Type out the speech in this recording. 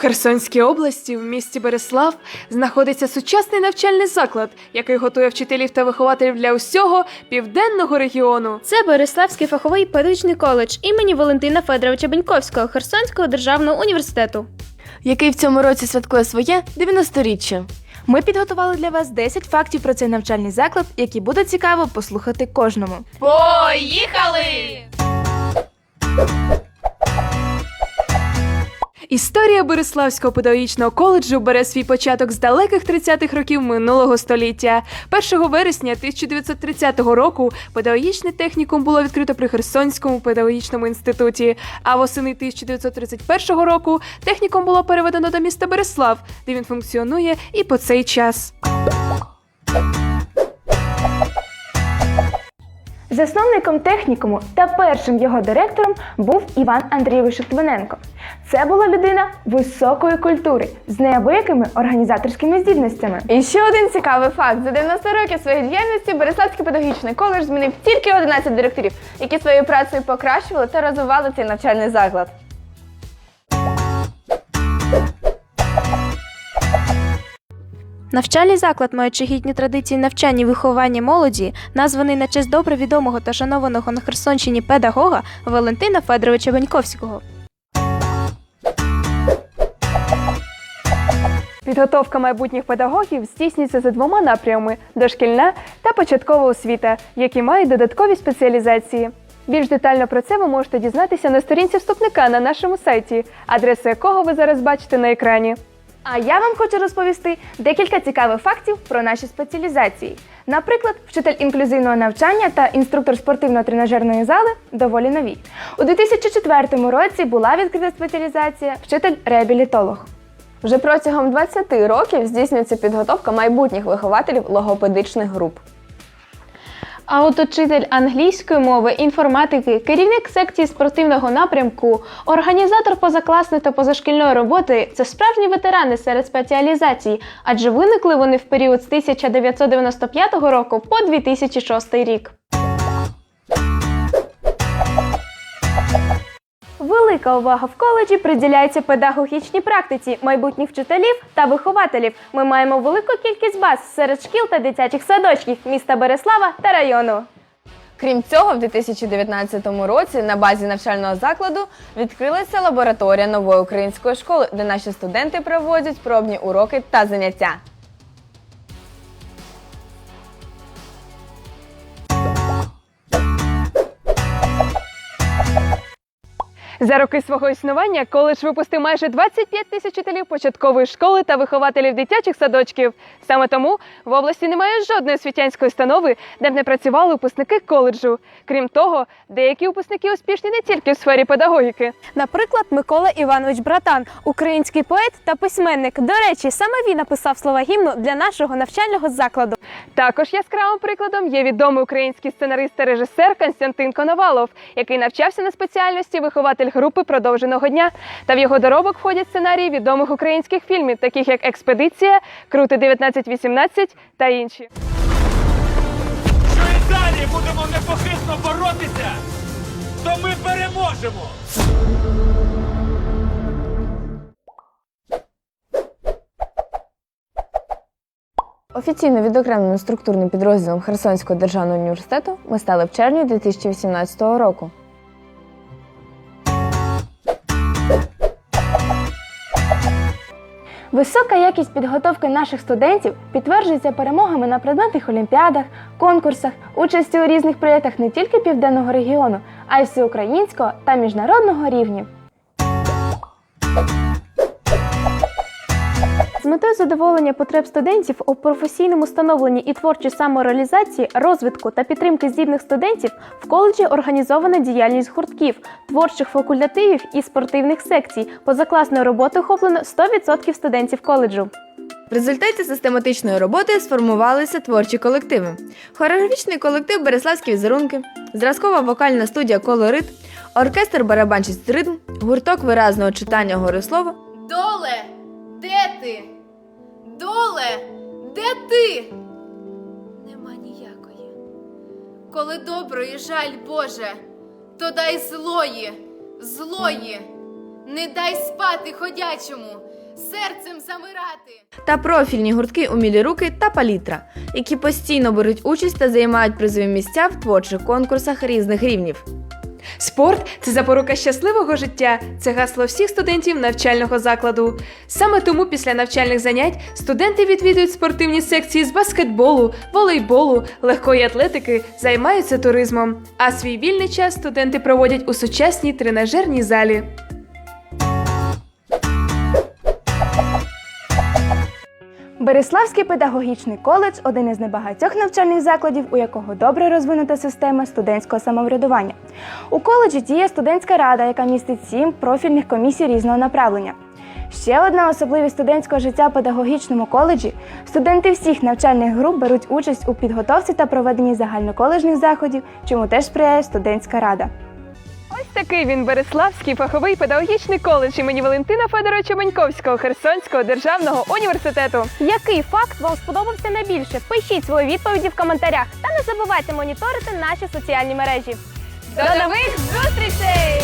Херсонській області, в місті Береслав, знаходиться сучасний навчальний заклад, який готує вчителів та вихователів для усього південного регіону. Це Бориславський фаховий педагогічний коледж імені Валентина Федоровича Беньковського Херсонського державного університету. який в цьому році святкує своє 90-річчя. Ми підготували для вас 10 фактів про цей навчальний заклад, які буде цікаво послухати кожному. Історія Бориславського педагогічного коледжу бере свій початок з далеких 30-х років минулого століття. 1 вересня 1930 року педагогічний технікум було відкрито при Херсонському педагогічному інституті. А восени 1931 року технікум було переведено до міста Береслав, де він функціонує і по цей час. Засновником технікуму та першим його директором був Іван Андрійович Литвиненко. Це була людина високої культури з неабиякими організаторськими здібностями. І ще один цікавий факт: за 90 років своєї діяльності Береславський педагогічний коледж змінив тільки 11 директорів, які своєю працею покращували та розвивали цей навчальний заклад. Навчальний заклад, маючи гідні традиції навчання і виховання молоді, названий на честь добре відомого та шанованого на Херсонщині педагога Валентина Федоровича Беньковського. Підготовка майбутніх педагогів здійснюється за двома напрямами: дошкільна та початкова освіта, які мають додаткові спеціалізації. Більш детально про це ви можете дізнатися на сторінці вступника на нашому сайті, адресу якого ви зараз бачите на екрані. А я вам хочу розповісти декілька цікавих фактів про наші спеціалізації. Наприклад, вчитель інклюзивного навчання та інструктор спортивно-тренажерної зали доволі нові. У 2004 році була відкрита спеціалізація вчитель-реабілітолог. Вже протягом 20 років здійснюється підготовка майбутніх вихователів логопедичних груп. А англійської мови, інформатики, керівник секції спортивного напрямку, організатор позакласної та позашкільної роботи це справжні ветерани серед спеціалізацій, адже виникли вони в період з 1995 року по 2006 рік. Велика увага в коледжі приділяється педагогічній практиці майбутніх вчителів та вихователів. Ми маємо велику кількість баз серед шкіл та дитячих садочків міста Береслава та району. Крім цього, в 2019 році на базі навчального закладу відкрилася лабораторія нової української школи, де наші студенти проводять пробні уроки та заняття. За роки свого існування коледж випустив майже 25 тисяч вчителів початкової школи та вихователів дитячих садочків. Саме тому в області немає жодної освітянської установи, де б не працювали випускники коледжу. Крім того, деякі випускники успішні не тільки в сфері педагогіки. Наприклад, Микола Іванович Братан, український поет та письменник. До речі, саме він написав слова гімну для нашого навчального закладу. Також яскравим прикладом є відомий український сценарист та режисер Константин Коновалов, який навчався на спеціальності вихователь групи продовженого дня. Та в його доробок входять сценарії відомих українських фільмів, таких як Експедиція, Крути 1918 та інші. Що і далі будемо непохитно боротися, то ми переможемо. Офіційно відокремленим структурним підрозділом Херсонського державного університету ми стали в червні 2018 року. Висока якість підготовки наших студентів підтверджується перемогами на предметних олімпіадах, конкурсах, участю у різних проєктах не тільки південного регіону, а й всеукраїнського та міжнародного рівнів. Метою задоволення потреб студентів у професійному становленні і творчій самореалізації, розвитку та підтримки здібних студентів в коледжі організована діяльність гуртків, творчих факультативів і спортивних секцій. Позакласною роботою охоплено 100% студентів коледжу. В результаті систематичної роботи сформувалися творчі колективи: хореографічний колектив Береславські візерунки, зразкова вокальна студія Колорит, оркестр барабанчисть ритм, гурток виразного читання горислова, Доле, де ти? Доле, де ти? Нема ніякої. Коли доброї жаль, Боже, то дай злої, злої, не дай спати ходячому, серцем замирати. та профільні гуртки Умілі руки та палітра, які постійно беруть участь та займають призові місця в творчих конкурсах різних рівнів. Спорт це запорука щасливого життя. Це гасло всіх студентів навчального закладу. Саме тому після навчальних занять студенти відвідують спортивні секції з баскетболу, волейболу, легкої атлетики, займаються туризмом. А свій вільний час студенти проводять у сучасній тренажерній залі. Береславський педагогічний коледж один із небагатьох навчальних закладів, у якого добре розвинута система студентського самоврядування. У коледжі діє студентська рада, яка містить сім профільних комісій різного направлення. Ще одна особливість студентського життя в педагогічному коледжі студенти всіх навчальних груп беруть участь у підготовці та проведенні загальноколеджних заходів, чому теж сприяє студентська рада. Такий він Береславський фаховий педагогічний коледж імені Валентина Федоровича Маньковського Херсонського державного університету. Який факт вам сподобався найбільше? Пишіть свої відповіді в коментарях та не забувайте моніторити наші соціальні мережі. До нових зустрічей!